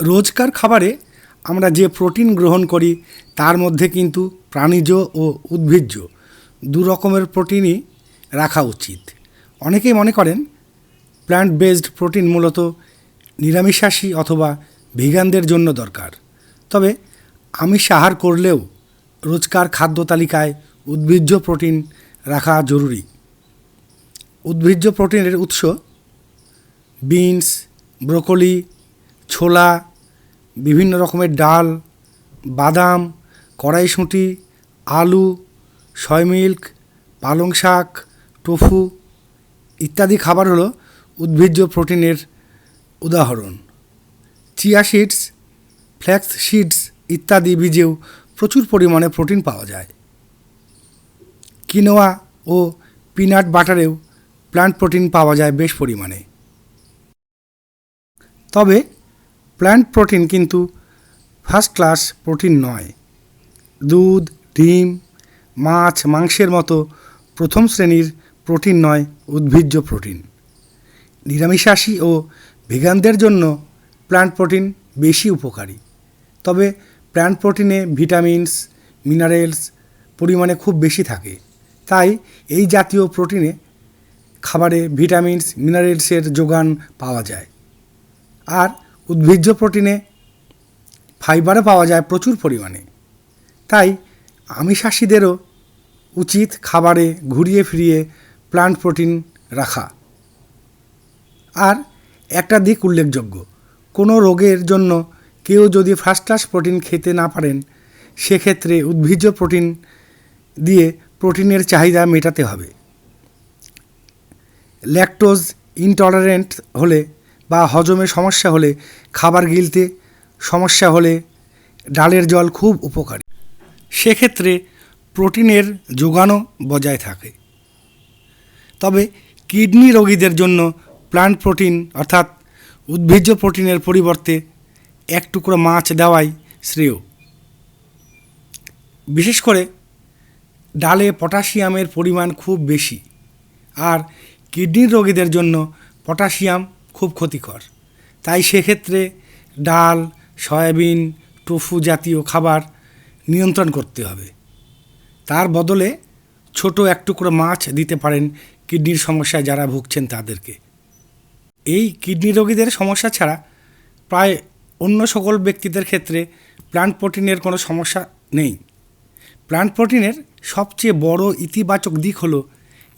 রোজকার খাবারে আমরা যে প্রোটিন গ্রহণ করি, তার মধ্যে কিন্তু প্রাণীজ ও উদ্ভিজ্জ দু রকমের প্রোটিনই রাখা উচিত। অনেকেই মনে করেন প্ল্যান্ট বেসড প্রোটিন মূলত নিরামিষাশী অথবা ভিগানদের জন্য দরকার। তবে আমিষ আহার করলেও রোজকার খাদ্য তালিকায় উদ্ভিজ্জ প্রোটিন রাখা জরুরি। উদ্ভিজ্জ প্রোটিনের উৎস বিনস, ব্রোকলি ছোলা, বিভিন্ন রকমের ডাল, বাদাম কড়াইশুঁটি আলু সয় মিল্ক পালং শাক টোফু ইত্যাদি খাবার হলো উদ্ভিজ্জ প্রোটিনের উদাহরণ। চিয়া সিডস ফ্ল্যাক্স সিডস ইত্যাদি বীজেও প্রচুর পরিমাণে প্রোটিন পাওয়া যায়। কিনোয়া ও পিনাট বাটারেও প্ল্যান্ট প্রোটিন পাওয়া যায় বেশ পরিমাণে। তবে প্ল্যান্ট প্রোটিন কিন্তু ফার্স্ট ক্লাস প্রোটিন নয়। দুধ, ডিম, মাছ, মাংসের মতো প্রথম শ্রেণির প্রোটিন নয়, উদ্ভিজ্জ প্রোটিন নিরামিষাশী ও ভেগানদের জন্য প্ল্যান্ট প্রোটিন বেশি উপকারী। তবে প্ল্যান্ট প্রোটিনে ভিটামিনস মিনারেলস পরিমাণে খুব বেশি থাকে। তাই এই জাতীয় প্রোটিনে খাবারে ভিটামিনস মিনারেলসের যোগান পাওয়া যায়। আর উদ্ভিজ্জ প্রোটিনে ফাইবারও পাওয়া যায় প্রচুর পরিমাণে। তাই আমিষাশীদেরও উচিত খাবারে ঘুরিয়ে ফিরিয়ে প্লান্ট প্রোটিন রাখা। আর একটা দিক উল্লেখযোগ্য, কোনো রোগের জন্য কেউ যদি ফার্স্ট ক্লাস প্রোটিন খেতে না পারেন, সেক্ষেত্রে উদ্ভিজ্জ প্রোটিন দিয়ে প্রোটিনের চাহিদা মেটাতে হবে। ল্যাকটোজ ইনটলারেন্ট হলে বা হজমে সমস্যা হলে খাবার গিলতে, সমস্যা হলে ডালের জল খুব উপকারী। সেক্ষেত্রে প্রোটিনের যোগানও বজায় থাকে। তবে কিডনি রোগীদের জন্য প্লান্ট প্রোটিন অর্থাৎ উদ্ভিজ্জ প্রোটিনের পরিবর্তে এক টুকরো মাছ দেওয়াই শ্রেয়। বিশেষ করে ডালে পটাশিয়ামের পরিমাণ খুব বেশি। আর কিডনির রোগীদের জন্য পটাশিয়াম খুব ক্ষতিকর। তাই সেক্ষেত্রে ডাল, সয়াবিন, টোফু জাতীয় খাবার নিয়ন্ত্রণ করতে হবে। তার বদলে ছোট এক টুকরো মাছ দিতে পারেন কিডনির সমস্যায় যারা ভুগছেন তাদেরকে। এই কিডনি রোগীদের সমস্যা ছাড়া প্রায় অন্য সকল ব্যক্তিদের ক্ষেত্রে প্লান্ট প্রোটিনের কোনো সমস্যা নেই। প্লান্ট প্রোটিনের সবচেয়ে বড় ইতিবাচক দিক হলো,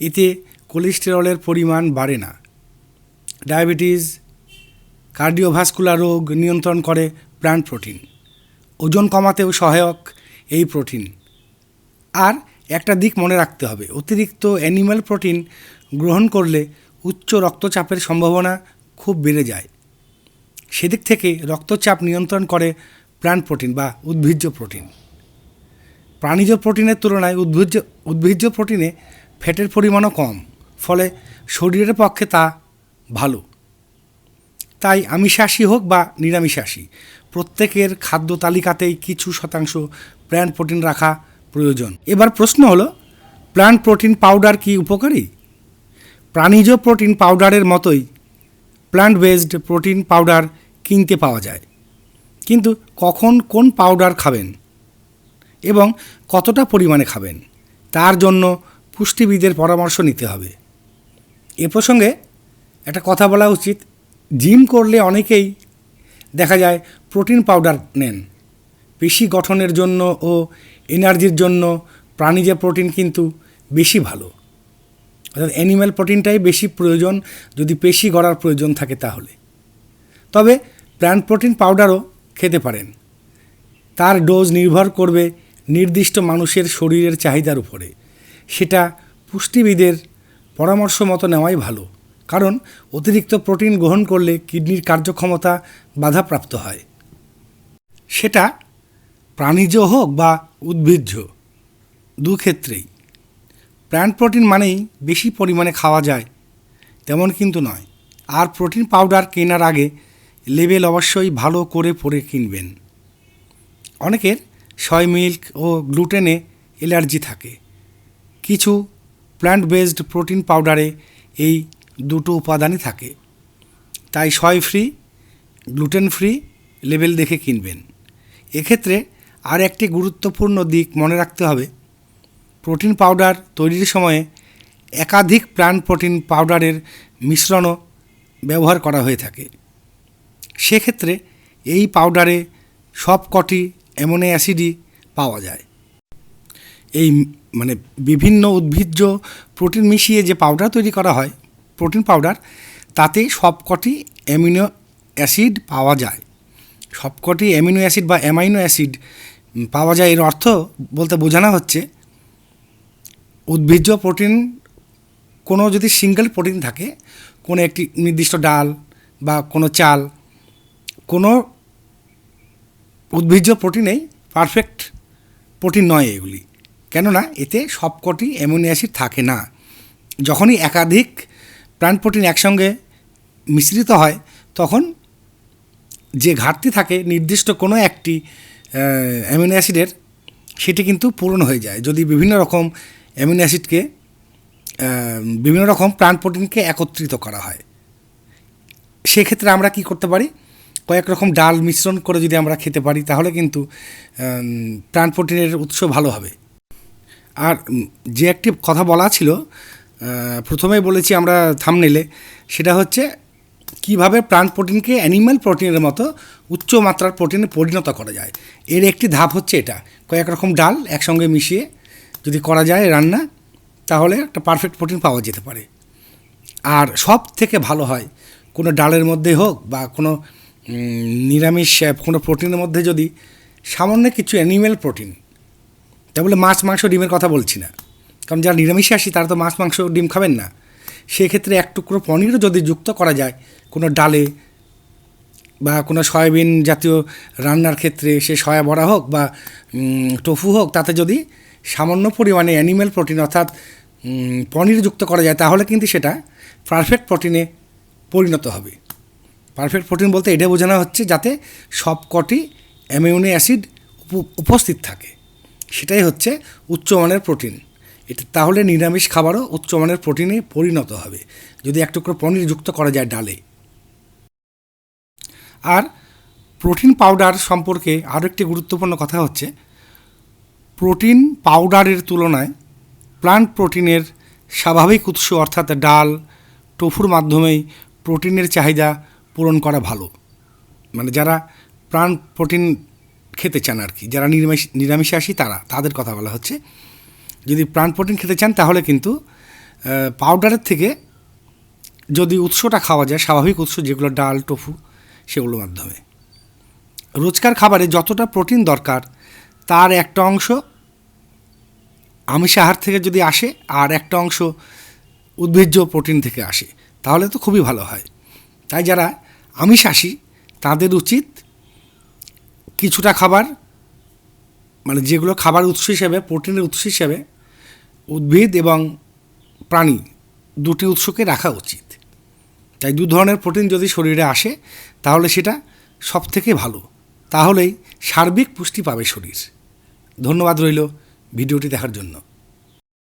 এতে কোলেস্টেরলের পরিমাণ বাড়ে না। ডায়াবেটিস, কার্ডিওভাস্কুলার রোগ নিয়ন্ত্রণ করে প্রাণ প্রোটিন। ওজন কমাতেও সহায়ক এই প্রোটিন। আর একটা দিক মনে রাখতে হবে, অতিরিক্ত অ্যানিম্যাল প্রোটিন গ্রহণ করলে উচ্চ রক্তচাপের সম্ভাবনা খুব বেড়ে যায়। সেদিক থেকে রক্তচাপ নিয়ন্ত্রণ করে প্লান্ট প্রোটিন বা উদ্ভিজ্জ প্রোটিন। প্রাণীজ প্রোটিনের তুলনায় উদ্ভিজ্জ উদ্ভিজ্জ প্রোটিনে ফ্যাটের পরিমাণও কম, ফলে শরীরের পক্ষে তা ভালো। তাই আমিষাশী হোক বা নিরামিষাশী, প্রত্যেকের খাদ্য তালিকাতেই কিছু শতাংশ প্ল্যান্ট প্রোটিন রাখা প্রয়োজন। এবার প্রশ্ন হলো প্ল্যান্ট প্রোটিন পাউডার কি উপকারী? প্রাণীজ প্রোটিন পাউডারের মতোই প্ল্যান্ট বেসড প্রোটিন পাউডার কিনতে পাওয়া যায়। কিন্তু কখন কোন পাউডার খাবেন? এবং কতটা পরিমাণে খাবেন? তার জন্য পুষ্টিবিদের পরামর্শ নিতে হবে। এ প্রসঙ্গে একটা কথা বলা উচিত, জিম করলে অনেকেই দেখা যায় প্রোটিন পাউডার নেন। পেশি গঠনের জন্য ও এনার্জির জন্য প্রাণীজ প্রোটিন কিন্তু বেশি ভালো। অর্থাৎ অ্যানিম্যাল প্রোটিনটাই বেশি প্রয়োজন যদি পেশি গড়ার প্রয়োজন থাকে তাহলে। তবে প্ল্যান্ট প্রোটিন পাউডারও খেতে পারেন। তার ডোজ নির্ভর করবে নির্দিষ্ট মানুষের শরীরের চাহিদার উপরে। সেটা পুষ্টিবিদের পরামর্শ মতো নেওয়াই ভালো। কারণ অতিরিক্ত প্রোটিন গ্রহণ করলে কিডনির কার্যক্ষমতা বাধাপ্রাপ্ত হয়। সেটা প্রাণীজ হোক বা উদ্ভিজ্জ, দু ক্ষেত্রেই। প্ল্যান্ট প্রোটিন মানেই বেশি পরিমাণে খাওয়া যায়, তেমন কিন্তু নয়। আর প্রোটিন পাউডার কেনার আগে লেবেল অবশ্যই ভালো করে পরে কিনবেন। অনেকের সয় মিল্ক ও গ্লুটেনে অ্যালার্জি থাকে। কিছু প্ল্যান্ট বেসড প্রোটিন পাউডারে এই দুটো উপাদানই থাকে। তাই সয় ফ্রি গ্লুটেন ফ্রি লেবেল দেখে কিনবেন। এক্ষেত্রে আর একটি গুরুত্বপূর্ণ দিক মনে রাখতে হবে। প্রোটিন পাউডার তৈরির সময়ে একাধিক প্ল্যান্ট প্রোটিন পাউডারের মিশ্রণও ব্যবহার করা হয়ে থাকে। সেক্ষেত্রে এই পাউডারে সব কটি অ্যামোনো অ্যাসিডই পাওয়া যায়। এই মানে বিভিন্ন উদ্ভিজ্জ প্রোটিন মিশিয়ে যে পাউডার তৈরি করা হয় প্রোটিন পাউডার, তাতে সবকটি অ্যামিনো অ্যাসিড পাওয়া যায়। সবকটি অ্যামিনো অ্যাসিড বা অ্যামাইনো অ্যাসিড পাওয়া যায় এর অর্থ বলতে বোঝানো হচ্ছে, উদ্ভিজ্জ প্রোটিন, কোনো যদি সিঙ্গেল প্রোটিন থাকে, কোনো একটি নির্দিষ্ট ডাল বা কোনো চাল, কোনো উদ্ভিজ্জ প্রোটিনেই পারফেক্ট প্রোটিন নয় এগুলি। কেননা এতে সবকটি অ্যামিনো অ্যাসিড থাকে না। যখনই একাধিক প্ল্যান্ট প্রোটিন একসঙ্গে মিশ্রিত হয়, তখন যে ঘাটতি থাকে, নির্দিষ্ট কোনো একটি অ্যামিনো অ্যাসিডের, সেটি কিন্তু পূরণ হয়ে যায়। যদি বিভিন্ন রকম অ্যামিনো অ্যাসিডকে বিভিন্ন রকম প্ল্যান্ট প্রোটিনকে একত্রিত করা হয়। সেক্ষেত্রে আমরা কি করতে পারি? কয়েক রকম ডাল মিশ্রণ করে যদি আমরা খেতে পারি, তাহলে কিন্তু প্ল্যান্ট প্রোটিনের উৎস ভালো হবে। আর যে একটি কথা বলা ছিল প্রথমেই বলেছি আমরা থামনেলে সেটা হচ্ছে কীভাবে প্লান্ট প্রোটিনকে অ্যানিম্যাল প্রোটিনের মতো উচ্চ মাত্রার প্রোটিনে পরিণত করা যায়। এর একটি ধাপ হচ্ছে এটা। কয়েক রকম ডাল একসঙ্গে মিশিয়ে যদি করা যায় রান্না, তাহলে একটা পারফেক্ট প্রোটিন পাওয়া যেতে পারে। আর সব থেকে ভালো হয়, কোনো ডালের মধ্যে হোক বা কোনো নিরামিষ কোনো প্রোটিনের মধ্যে যদি সামান্য কিছু অ্যানিম্যাল প্রোটিন তা বলে মাছ, মাংস, ডিমের কথা বলছি না। কারণ যারা নিরামিষে আসি তারা তো মাছ, মাংস, ডিম খাবেন না। সেক্ষেত্রে এক টুকরো পনিরও যদি যুক্ত করা যায়, কোনো ডালে বা কোনো সয়াবিন জাতীয় রান্নার ক্ষেত্রে সে সয়া বড়া হোক বা টোফু হোক, তাতে যদি সামান্য পরিমাণে অ্যানিম্যাল প্রোটিন অর্থাৎ পনির যুক্ত করা যায়, তাহলে কিন্তু সেটা পারফেক্ট প্রোটিনে পরিণত হবে। পারফেক্ট প্রোটিন বলতে এটা বোঝানো হচ্ছে যাতে সবকটি অ্যামিউনো অ্যাসিড উপ- উপস্থিত থাকে। সেটাই হচ্ছে উচ্চমানের প্রোটিন। এটা তাহলে নিরামিষ খাবারও উচ্চমানের প্রোটিনে পরিণত হবে, যদি এক টুকরো পনির যুক্ত করা যায় ডালে। আর প্রোটিন পাউডার সম্পর্কে আরও একটি গুরুত্বপূর্ণ কথা হচ্ছে, প্রোটিন পাউডারের তুলনায় প্লান্ট প্রোটিনের স্বাভাবিক উৎস অর্থাৎ ডাল, টোফুর মাধ্যমেই প্রোটিনের চাহিদা পূরণ করা ভালো। মানে যারা প্রাণ প্রোটিন খেতে চান আর কি, যারা নিরামিষ নিরামিষে আসি তারা, তাদের কথা বলা হচ্ছে। যদি প্রাণ প্রোটিন খেতে চান, তাহলে কিন্তু পাউডারের থেকে যদি উৎসটা খাওয়া যায়, স্বাভাবিক উৎস যেগুলো ডাল, টোফু সেগুলোর মাধ্যমে। রোজকার খাবারে যতটা প্রোটিন দরকার, তার একটা অংশ আমিষ আহার থেকে যদি আসে, আর একটা অংশ উদ্ভিজ্জ প্রোটিন থেকে আসে, তাহলে তো খুবই ভালো হয়। তাই যারা আমিষাশী তাদের উচিত কিছুটা খাবার মানে যেগুলো খাবার উৎস হিসেবে, প্রোটিনের উৎস হিসেবে উদ্ভিদ এবং প্রাণী দুটি উৎসকে রাখা উচিত। তাই দু ধরনের প্রোটিন যদি শরীরে আসে, তাহলে সেটা সব থেকে ভালো। তাহলেই সার্বিক পুষ্টি পাবে শরীর। ধন্যবাদ রইল ভিডিওটি দেখার জন্য।